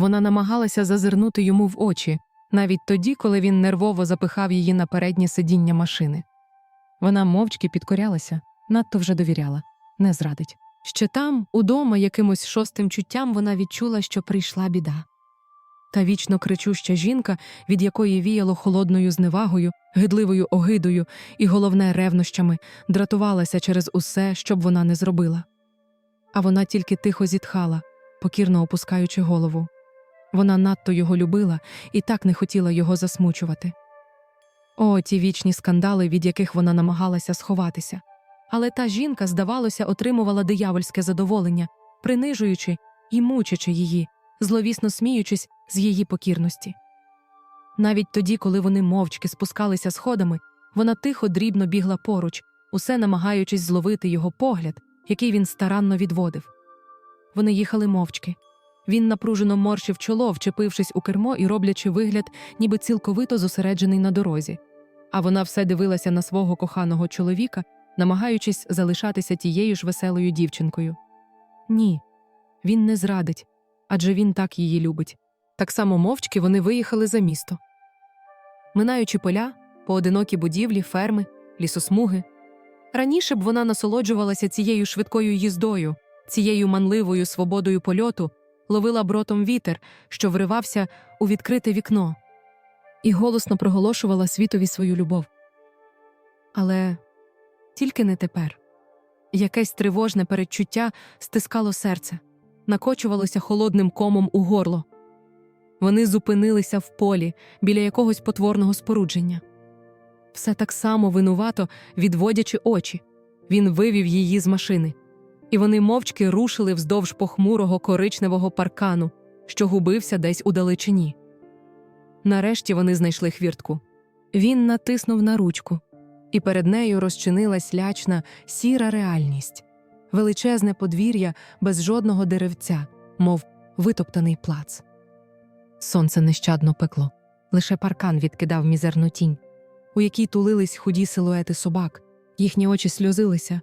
Вона намагалася зазирнути йому в очі, навіть тоді, коли він нервово запихав її на переднє сидіння машини. Вона мовчки підкорялася, надто вже довіряла, не зрадить. Ще там, удома, якимось шостим чуттям вона відчула, що прийшла біда. Та вічно кричуща жінка, від якої віяло холодною зневагою, гидливою огидою і, головне, ревнощами, дратувалася через усе, що б вона не зробила. А вона тільки тихо зітхала, покірно опускаючи голову. Вона надто його любила і так не хотіла його засмучувати. О, ті вічні скандали, від яких вона намагалася сховатися. Але та жінка, здавалося, отримувала диявольське задоволення, принижуючи і мучачи її, зловісно сміючись з її покірності. Навіть тоді, коли вони мовчки спускалися сходами, вона тихо дрібно бігла поруч, усе намагаючись зловити його погляд, який він старанно відводив. Вони їхали мовчки. Він напружено морщив чоло, вчепившись у кермо і роблячи вигляд, ніби цілковито зосереджений на дорозі. А вона все дивилася на свого коханого чоловіка, намагаючись залишатися тією ж веселою дівчинкою. Ні, він не зрадить, адже він так її любить. Так само мовчки вони виїхали за місто. Минаючи поля, поодинокі будівлі, ферми, лісосмуги. Раніше б вона насолоджувалася цією швидкою їздою, цією манливою свободою польоту, ловила бротом вітер, що вривався у відкрите вікно, і голосно проголошувала світові свою любов. Але тільки не тепер. Якесь тривожне передчуття стискало серце, накочувалося холодним комом у горло. Вони зупинилися в полі біля якогось потворного спорудження. Все так само винувато, відводячи очі. Він вивів її з машини, і вони мовчки рушили вздовж похмурого коричневого паркану, що губився десь у далечині. Нарешті вони знайшли хвіртку. Він натиснув на ручку, і перед нею розчинилась лячна сіра реальність величезне подвір'я без жодного деревця, мов витоптаний плац. Сонце нещадно пекло, лише паркан відкидав мізерну тінь, у якій тулились худі силуети собак, їхні очі сльозилися,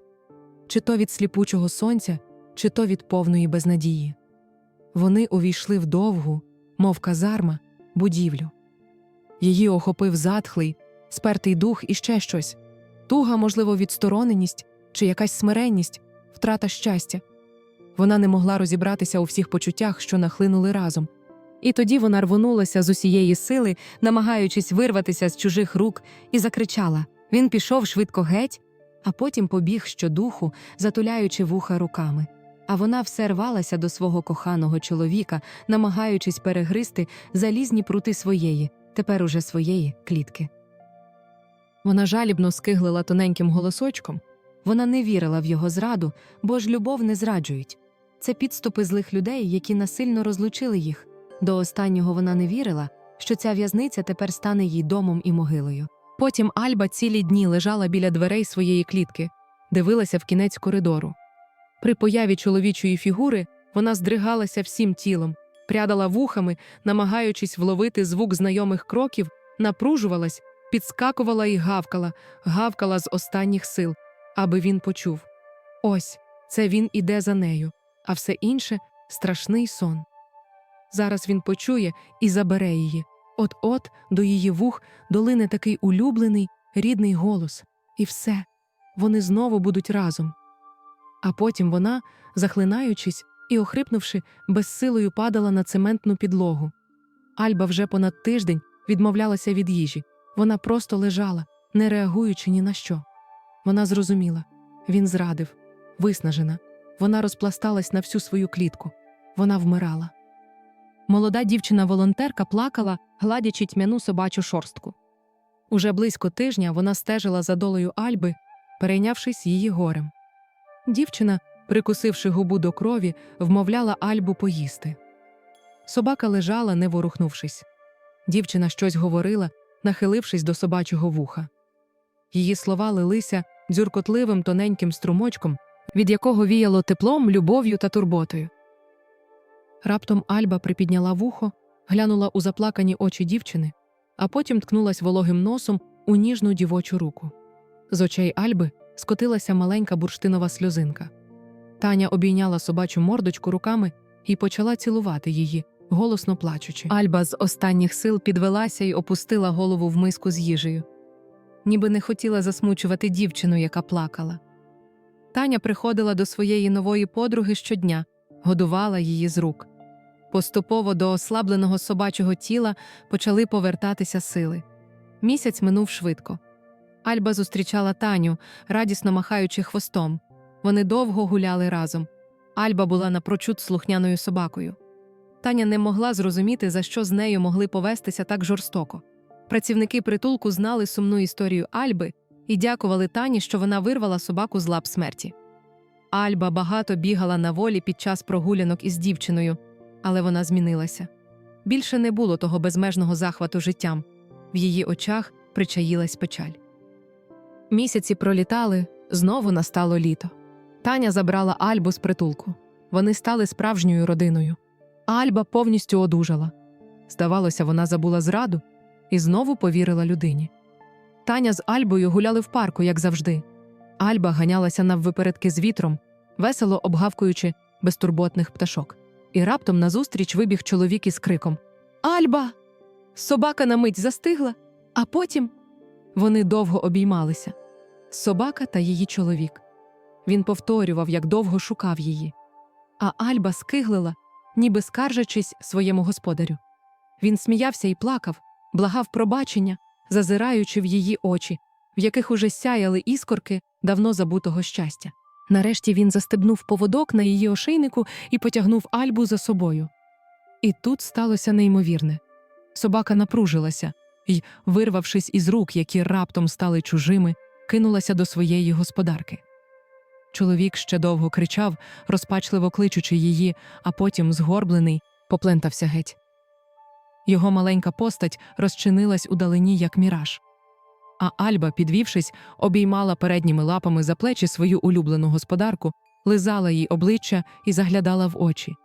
чи то від сліпучого сонця, чи то від повної безнадії. Вони увійшли в довгу, мов казарма, будівлю. Її охопив затхлий, спертий дух і ще щось туга, можливо, відстороненість чи якась смиренність, втрата щастя. Вона не могла розібратися у всіх почуттях, що нахлинули разом. І тоді вона рвонулася з усієї сили, намагаючись вирватися з чужих рук, і закричала. Він пішов швидко геть, а потім побіг щодуху, затуляючи вуха руками. А вона все рвалася до свого коханого чоловіка, намагаючись перегризти залізні прути своєї, тепер уже своєї клітки. Вона жалібно скиглила тоненьким голосочком. Вона не вірила в його зраду, бо ж любов не зраджують. Це підступи злих людей, які насильно розлучили їх. До останнього вона не вірила, що ця в'язниця тепер стане їй домом і могилою. Потім Альба цілі дні лежала біля дверей своєї клітки, дивилася в кінець коридору. При появі чоловічої фігури вона здригалася всім тілом, прядала вухами, намагаючись вловити звук знайомих кроків, напружувалась, підскакувала і гавкала, гавкала з останніх сил, аби він почув. Ось це він іде за нею, а все інше страшний сон. Зараз він почує і забере її. От-от до її вух долине такий улюблений, рідний голос, і все, вони знову будуть разом. А потім вона, захлинаючись і охрипнувши, безсилою падала на цементну підлогу. Альба вже понад тиждень відмовлялася від їжі. Вона просто лежала, не реагуючи ні на що. Вона зрозуміла він зрадив, виснажена. Вона розпласталась на всю свою клітку. Вона вмирала. Молода дівчина-волонтерка плакала, гладячи тьмяну собачу шорстку. Уже близько тижня вона стежила за долею Альби, перейнявшись її горем. Дівчина, прикусивши губу до крові, вмовляла Альбу поїсти. Собака лежала, не ворухнувшись. Дівчина щось говорила, нахилившись до собачого вуха. Її слова лилися дзюркотливим тоненьким струмочком, від якого віяло теплом, любов'ю та турботою. Раптом Альба припідняла вухо, глянула у заплакані очі дівчини, а потім ткнулась вологим носом у ніжну дівочу руку. З очей Альби скотилася маленька бурштинова сльозинка. Таня обійняла собачу мордочку руками і почала цілувати її, голосно плачучи. Альба з останніх сил підвелася і опустила голову в миску з їжею, ніби не хотіла засмучувати дівчину, яка плакала. Таня приходила до своєї нової подруги щодня, годувала її з рук. Поступово до ослабленого собачого тіла почали повертатися сили. Місяць минув швидко. Альба зустрічала Таню, радісно махаючи хвостом. Вони довго гуляли разом. Альба була напрочуд слухняною собакою. Таня не могла зрозуміти, за що з нею могли повестися так жорстоко. Працівники притулку знали сумну історію Альби і дякували Тані, що вона вирвала собаку з лап смерті. Альба багато бігала на волі під час прогулянок із дівчиною, але вона змінилася. Більше не було того безмежного захвату життям. В її очах причаїлась печаль. Місяці пролітали, знову настало літо. Таня забрала Альбу з притулку. Вони стали справжньою родиною. Альба повністю одужала. Здавалося, вона забула зраду і знову повірила людині. Таня з Альбою гуляли в парку, як завжди. Альба ганялася наввипередки з вітром, весело обгавкуючи безтурботних пташок. І раптом назустріч вибіг чоловік із криком Альба! Собака на мить застигла, а потім вони довго обіймалися. Собака та її чоловік. Він повторював, як довго шукав її. А Альба скиглила, ніби скаржачись своєму господарю. Він сміявся і плакав, благав пробачення, зазираючи в її очі, в яких уже сяяли іскорки давно забутого щастя. Нарешті він застебнув поводок на її ошейнику і потягнув Альбу за собою. І тут сталося неймовірне. Собака напружилася і, вирвавшись із рук, які раптом стали чужими, кинулася до своєї господарки. Чоловік ще довго кричав, розпачливо кличучи її, а потім, згорблений, поплентався геть. Його маленька постать розчинилась удалині, як міраж. А Альба, підвівшись, обіймала передніми лапами за плечі свою улюблену господарку, лизала їй обличчя і заглядала в очі.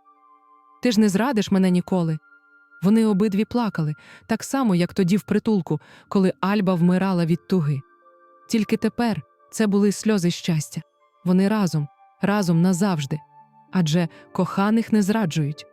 Ти ж не зрадиш мене ніколи. Вони обидві плакали, так само, як тоді в притулку, коли Альба вмирала від туги. Тільки тепер це були сльози щастя. Вони разом, разом назавжди. Адже коханих не зраджують.